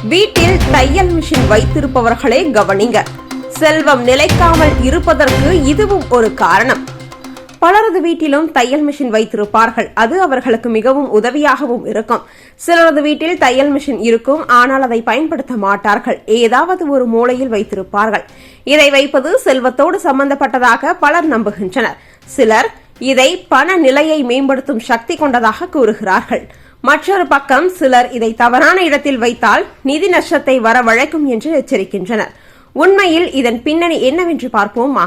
வீட்டில் தையல் மிஷின் வைத்திருப்பவர்களே கவனிங்க. செல்வம் நிலைக்காமல் இருப்பதற்கு இதுவும் ஒரு காரணம். பலரது வீட்டிலும் தையல் மிஷின் வைத்திருப்பார்கள். அது அவர்களுக்கு மிகவும் உதவியாகவும் இருக்கும். சிலரது வீட்டில் தையல் மிஷின் இருக்கும். ஆனால் அதை பயன்படுத்த மாட்டார்கள். ஏதாவது ஒரு மூலையில் வைத்திருப்பார்கள். இதை வைப்பது செல்வத்தோடு சம்பந்தப்பட்டதாக பலர் நம்புகின்றனர். சிலர் இதை பண நிலையை மேம்படுத்தும் சக்தி கொண்டதாக கூறுகிறார்கள். மற்றொரு பக்கம் சிலர் இதை தவறான இடத்தில் வைத்தால் நிதி நஷ்டத்தை வரவழைக்கும் என்று எச்சரிக்கின்றனர். உண்மையில் இதன் பின்னணி என்னவென்று பார்ப்போமா?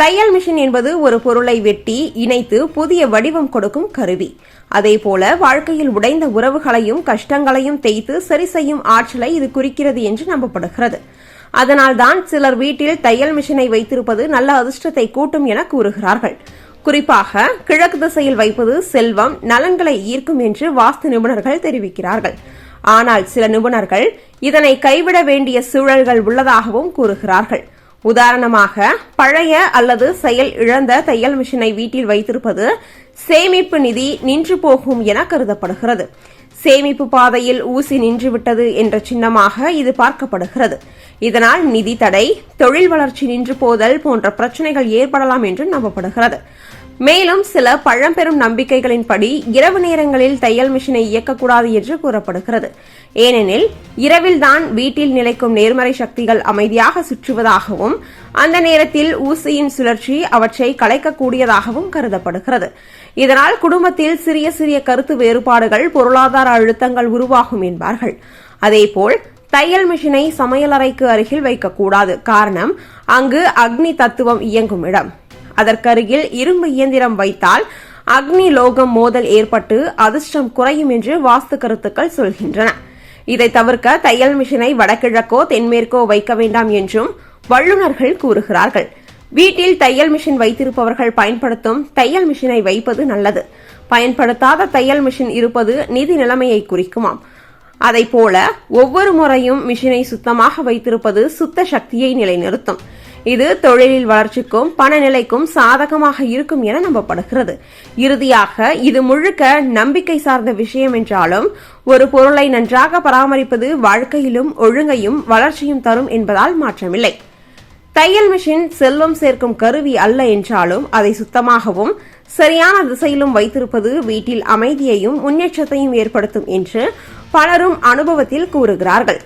தையல் மிஷின் என்பது ஒரு பொருளை வெட்டி இணைத்து புதிய வடிவம் கொடுக்கும் கருவி. அதே போல வாழ்க்கையில் உடைந்த உறவுகளையும் கஷ்டங்களையும் தேய்த்து சரி செய்யும் ஆற்றலை இது குறிக்கிறது என்று நம்பப்படுகிறது. அதனால்தான் சிலர் வீட்டில் தையல் மிஷினை வைத்திருப்பது நல்ல அதிர்ஷ்டத்தை கூட்டும் என கூறுகிறார்கள். குறிப்பாக கிழக்கு திசையில் வைப்பது செல்வம் நலன்களை ஈர்க்கும் என்று வாஸ்து நிபுணர்கள் தெரிவிக்கிறார்கள். ஆனால் சில நிபுணர்கள் இதனை கைவிட வேண்டிய சூழல்கள் உள்ளதாகவும் கூறுகிறார்கள். உதாரணமாக பழைய அல்லது செயல் இழந்த தையல் மிஷினை வீட்டில் வைத்திருப்பது சேமிப்பு நிதி நின்று போகும் என கருதப்படுகிறது. சேமிப்பு பாதையில் ஊசி நின்றுவிட்டது என்ற சின்னமாக இது பார்க்கப்படுகிறது. இதனால் நிதி தடை தொழில் வளர்ச்சி நின்று போதல் போன்ற பிரச்சனைகள் ஏற்படலாம் என்று நம்பப்படுகிறது. மேலும் சில பழம்பெரும் நம்பிக்கைகளின்படி இரவு நேரங்களில் தையல் மிஷினை இயக்கக்கூடாது என்று கூறப்படுகிறது. ஏனெனில் இரவில்தான் வீட்டில் நிலைக்கும் நேர்மறை சக்திகள் அமைதியாக சுற்றுவதாகவும் அந்த நேரத்தில் ஊசியின் சுழற்சி அவற்றை கலைக்கக்கூடியதாகவும் கருதப்படுகிறது. இதனால் குடும்பத்தில் சிறிய சிறிய கருத்து வேறுபாடுகள் பொருளாதார அழுத்தங்கள் உருவாகும் என்பார்கள். அதேபோல் தையல் மிஷினை சமையலறைக்கு அருகில் வைக்கக்கூடாது. காரணம் அங்கு அக்னி தத்துவம் இயங்கும் இடம். அதற்கருகில் இரும்பு இயந்திரம் வைத்தால் அக்னி லோகம் மோதல் ஏற்பட்டு அதிர்ஷ்டம் குறையும் என்று வாஸ்து கருத்துக்கள் சொல்கின்றன. இதை தவிர்க்க தையல் மிஷினை வடகிழக்கோ தென்மேற்கோ வைக்க வேண்டாம் என்றும் வல்லுநர்கள் கூறுகிறார்கள். வீட்டில் தையல் மிஷின் வைத்திருப்பவர்கள் பயன்படுத்தும் தையல் மிஷினை வைப்பது நல்லது. பயன்படுத்தாத தையல் மிஷின் இருப்பது நிதி நிலைமையை குறிக்குமாம். அதை போல ஒவ்வொரு முறையும் மிஷினை சுத்தமாக வைத்திருப்பது சுத்த சக்தியை நிலைநிறுத்தும். இது தொழிலில் வளர்ச்சிக்கும் பணநிலைக்கும் சாதகமாக இருக்கும் என நம்பப்படுகிறது. இறுதியாக இது முழுக்க நம்பிக்கை சார்ந்த விஷயம் என்றாலும் ஒரு பொருளை நன்றாக பராமரிப்பது வாழ்க்கையிலும் ஒழுங்கையும் வளர்ச்சியும் தரும் என்பதால் மாற்றமில்லை. தையல் மிஷின் செல்வம் சேர்க்கும் கருவி அல்ல என்றாலும் அதை சுத்தமாகவும் சரியான திசையிலும் வைத்திருப்பது வீட்டில் அமைதியையும் முன்னேற்றத்தையும் ஏற்படுத்தும் என்று பலரும் அனுபவத்தில் கூறுகிறார்கள்.